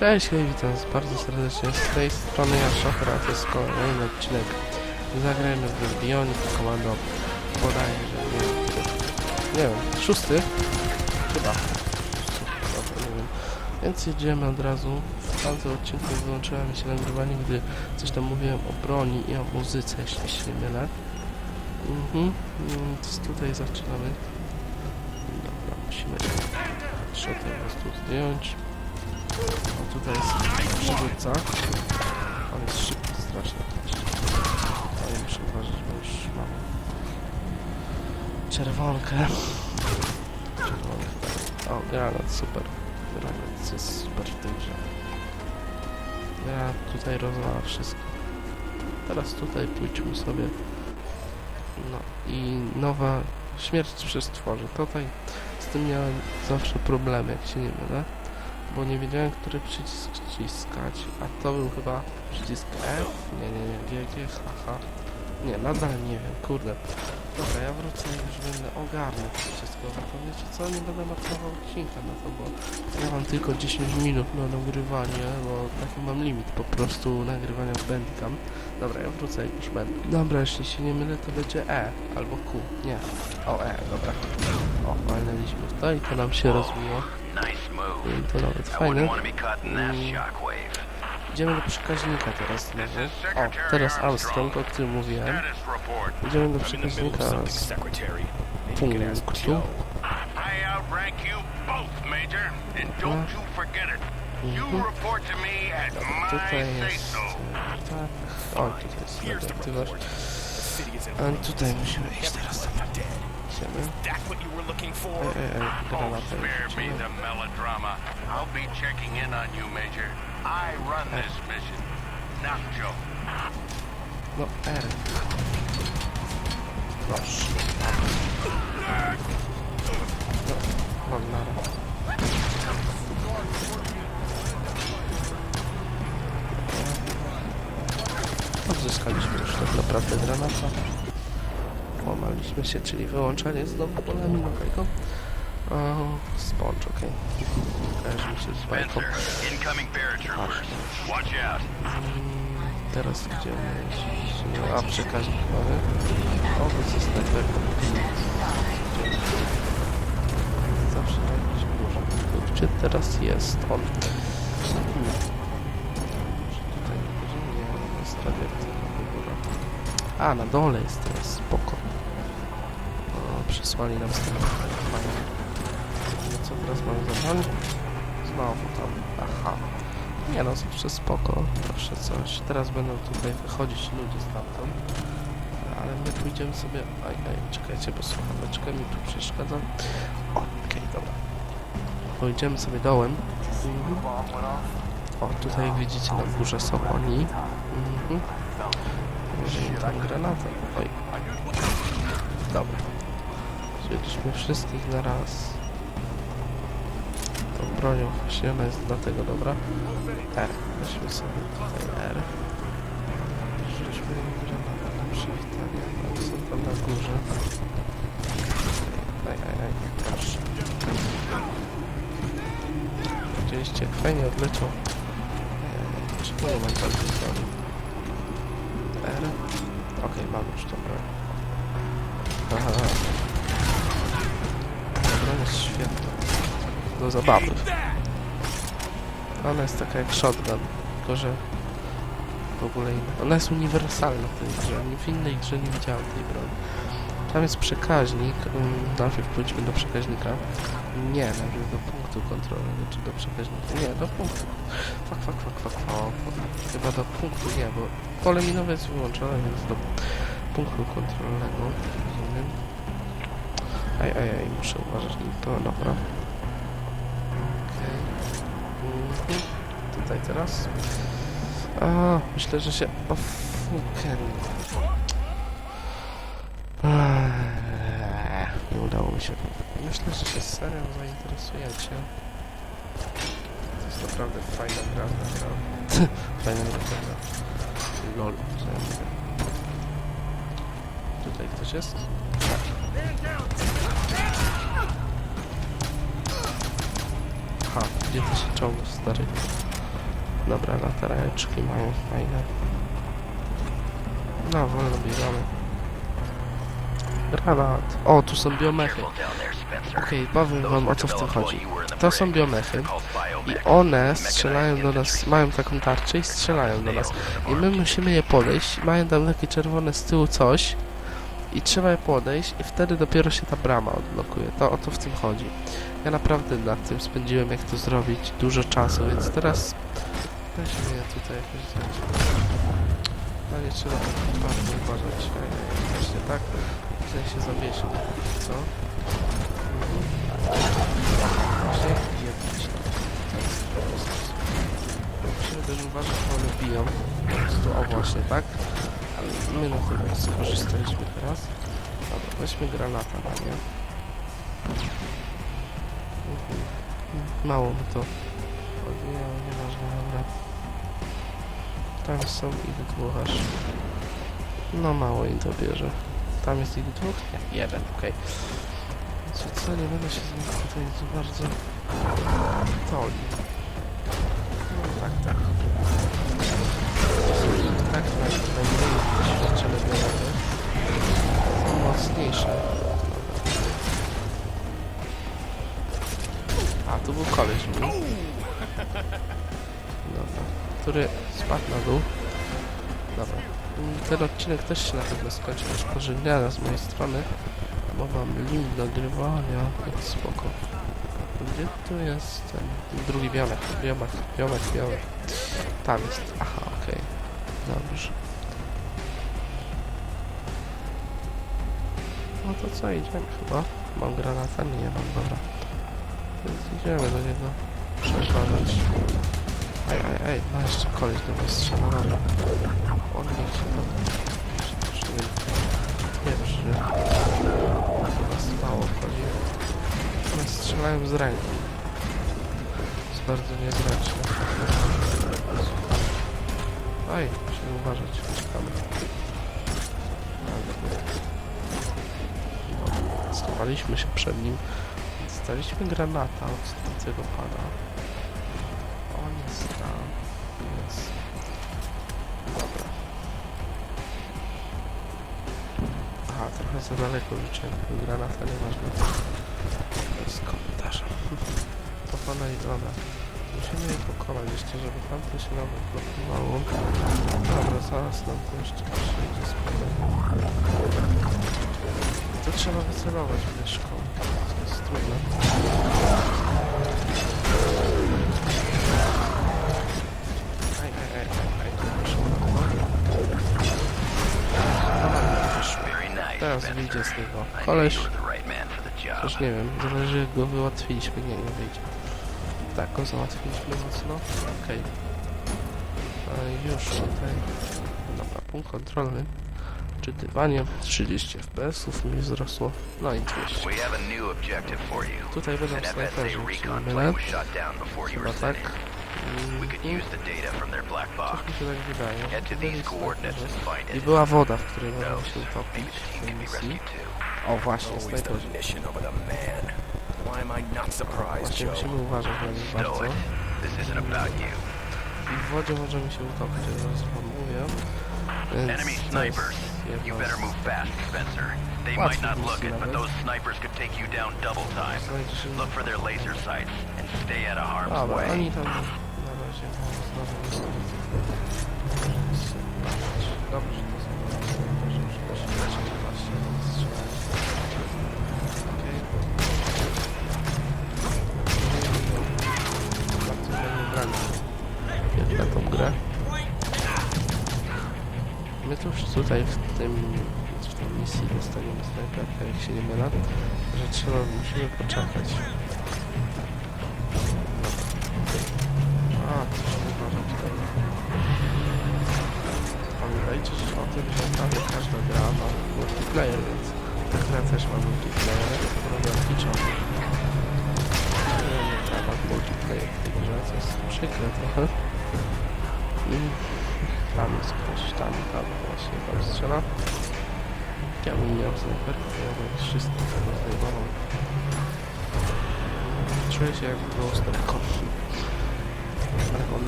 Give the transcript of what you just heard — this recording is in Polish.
Cześć, hej, witam bardzo serdecznie z tej strony ja Szokra, to jest kolejny odcinek Zagrajmy w Bionic Commando podaję, że nie wiem, nie wiem, szósty? Chyba. Dobra, nie wiem. Więc jedziemy od razu. W tamtym odcinku wyłączyłem się nagrywanie, gdy coś tam mówiłem o broni i o muzyce, jeśli się nie mylę. Mhm, więc tutaj zaczynamy. Dobra, musimy shotę po prostu zdjąć. O, tutaj jest przywódca. On jest szybki strasznie. Ale muszę uważać, bo już mam czerwonkę. Czerwonkę. O, granat, super. Granat jest super w grze. Ja tutaj rozwala wszystko. Teraz tutaj pójdźmy sobie. No i nowa śmierć przy stworze. Tutaj z tym miałem zawsze problemy, jak się nie mylę bo nie wiedziałem, który przycisk wciskać, a to był chyba przycisk F, nie, nie, nie, G, G, H, H. Nie, nadal nie wiem, kurde. Dobra, ja wrócę i już będę ogarnął wszystko, wiecie co, nie będę marnował odcinka na to, bo ja mam tylko 10 minut na nagrywanie, bo taki mam limit po prostu nagrywania w Bandicam. Dobra, ja wrócę i już będę. Dobra, jeśli się nie mylę, to będzie E, albo Q, nie. O, E, dobra. O, walnęliśmy w to i to nam się rozwiło. Nice to nawet fajne. Idziemy do przekaźnika teraz. O, teraz Armstrong, o którym mówiłem. Idziemy do przekaźnika z punktu. You Mhm. my Tutaj jest... Tak. O, tutaj jest flames. tutaj musimy iść teraz. Everyone's dead. Idziemy. That's what you were looking for? Ej, Oh, spare me the melodrama. I'll be checking in on you, Major. I run this mission, not Joe. No, R. Proszę. No, mam nara. Odzyskaliśmy już tak naprawdę granata. Łamaliśmy się, czyli wyłączanie znowu pola minowego. O, sponge, okej. Kojarzy mi się z bajką. Mm, Teraz gdzie my? A, przekaźnik mamy. O, to jest snajper. Zawsze jakimś górze. Gdzie teraz jest on? Hmm. Może tutaj? Nie, jest radioaktywna góra. A, na dole jest teraz, spoko. Przysłali nam. Fajnie. No co teraz mamy za broń? Znowu tam, aha. Nie no, zawsze spoko, zawsze coś. Teraz będą tutaj wychodzić ludzie stamtąd. Ale my pójdziemy sobie... Aj, aj, czekajcie, bo słuchaweczka mi tu przeszkadza. Okej, dobra. Pójdziemy sobie dołem. Mhm. O, tutaj widzicie na górze są oni. Mhm. Tam granatę. Oj. Dobra. Wzięliśmy wszystkich na raz. Tą bronią ona jest dlatego dobra. R. Weźmy sobie tutaj R. Rzućmy im granatę na przywitanie. Oni są tam na górze. Aj, aj, aj. Proszę. Widzieliście, fajnie odleciał. Eee, Czemu nie mam broni? R. Okej, mam już tą broń. Aha. Jest świetna. Do zabawy. Ona jest taka jak shotgun, tylko że w ogóle inna. Ona jest uniwersalna w tej grze. W innej grze nie widziałem tej broni. Tam jest przekaźnik. Um, najpierw pójdźmy do przekaźnika. Nie, najpierw do punktu kontrolnego, czy do przekaźnika. Nie, do punktu. Fak, fak, fak, fak, fak. Chyba do punktu nie, bo pole minowe jest wyłączone, więc do punktu kontrolnego. Aj, aj, aj, muszę uważać na to, dobra. Mhm. Tutaj teraz. A, myślę, że się... O, fuken. Eee, Nie udało mi się. Myślę, że się serią zainteresujecie. To jest naprawdę fajna gra, fajna gra? Lol. Tutaj ktoś jest? Ha, gdzie ty się czołgasz, stary? Dobra, latareczki mają fajne. No, wolno biegamy. Granat. O, tu są biomechy. Okej, powiem wam o co w tym chodzi. To są biomechy i one strzelają do nas, mają taką tarczę i strzelają do nas. I my musimy je podejść, mają tam takie czerwone z tyłu coś i trzeba je podejść i wtedy dopiero się ta brama odblokuje. To o to w tym chodzi. Ja naprawdę nad tym spędziłem jak to zrobić dużo czasu, więc teraz weźmy je tutaj jakoś zdjęcie. No nie trzeba tak bardzo uważać. Właśnie tak, w sensie zawiesił. Co? Mhm. Właśnie jest sposób. Musimy też uważać, bo one biją. Po prostu, o właśnie, tak? Ale my na tym skorzystaliśmy teraz. Dobra, weźmy granata na nie. Mhm. Mało mi to. O, nie, nieważne, dobra. Tam są ich dwóch aż. No mało im to bierze. Tam jest ich dwóch? Nie, jeden, okej. Więc co, nie będę się z nimi tutaj za bardzo toli. Spadł na dół. Dobra. Ten odcinek też się na pewno skończy już pożegnania z mojej strony. Bo mam limit nagrywania, więc spoko. Gdzie tu jest ten drugi biomek? Biomek, biomek, biomek. Tam jest. Aha, okej. Dobrze. No to co, idziemy chyba? Mam granata? Nie, mam, dobra. Więc idziemy do niego przeszalać. Ej, ej, ej, ma jeszcze koleś do mnie strzela, dobra. On nie chce tam... Przynajmniej pierwszy. Chyba spało chodzi. One strzelają z ręki. Jest bardzo niezręczne. Oj, musimy uważać, uciekamy. Dobra. Schowaliśmy się przed nim. Dostaliśmy granata od tego pana. Trochę za daleko rzuciłem tego granata, nieważne. Bez komentarza. To pana i dobra. Musimy je pokonać jeszcze, żeby tamto się nam odblokowało. Dobra, zaraz nam to jeszcze przyjdzie spokojnie. To trzeba wycelować w myszką. To jest trudne. Teraz wyjdzie z niego koleś. Też nie wiem, zależy jak go wyłatwiliśmy. Nie, nie wyjdzie. Tak, go załatwiliśmy mocno. Okej. Okay. Już tutaj. Dobra, punkt kontrolny. Czytywanie. 30 FPS-ów mi wzrosło. No i 200. We have a new objective for you. Tutaj będą snajperzy, recon mylę. Chyba tak. Sent in. We could use the data from their black box. Coś mi się tak wydaje. Head to these coordinates and find I it. była woda, w której Who można się utopić Maybe the w team tej can be misji. rescued too. O właśnie, Always the snajperzy. mission over the man. Why am I not surprised, Właśnie Joe? musimy uważać na nich bardzo. It. This isn't about you. I w wodzie możemy się utopić, jak zaraz wam mówię. Więc Enemy to jest snipers. You z- better move fast, Spencer. They might not look it, but those snipers could take you down double time. Look for their laser sights and stay out of harm's Dobra, way. oni tam mają znowu Dobrze, to są snajperzy, już też leci właśnie strzelać. Okej. Bardzo fajnie grali. Jak na tą grę. My tu już tutaj w tym w tej misji dostaniemy snajperkę, jak się nie mylę, że trzeba, musimy poczekać. A, coś nie uważam tutaj. Pamiętajcie że o tym, że prawie każda gra ma multiplayer, więc ta gra też ma multiplayer, problem liczony. Nie, nie trzeba multiplayer w tej grze, co jest przykre trochę. Mm. Tam jest ktoś, tam, tam właśnie, tam strzela. Ja bym miał snajperkę, ja bym wszystko tego zdejmował. Czuję się jakby był z i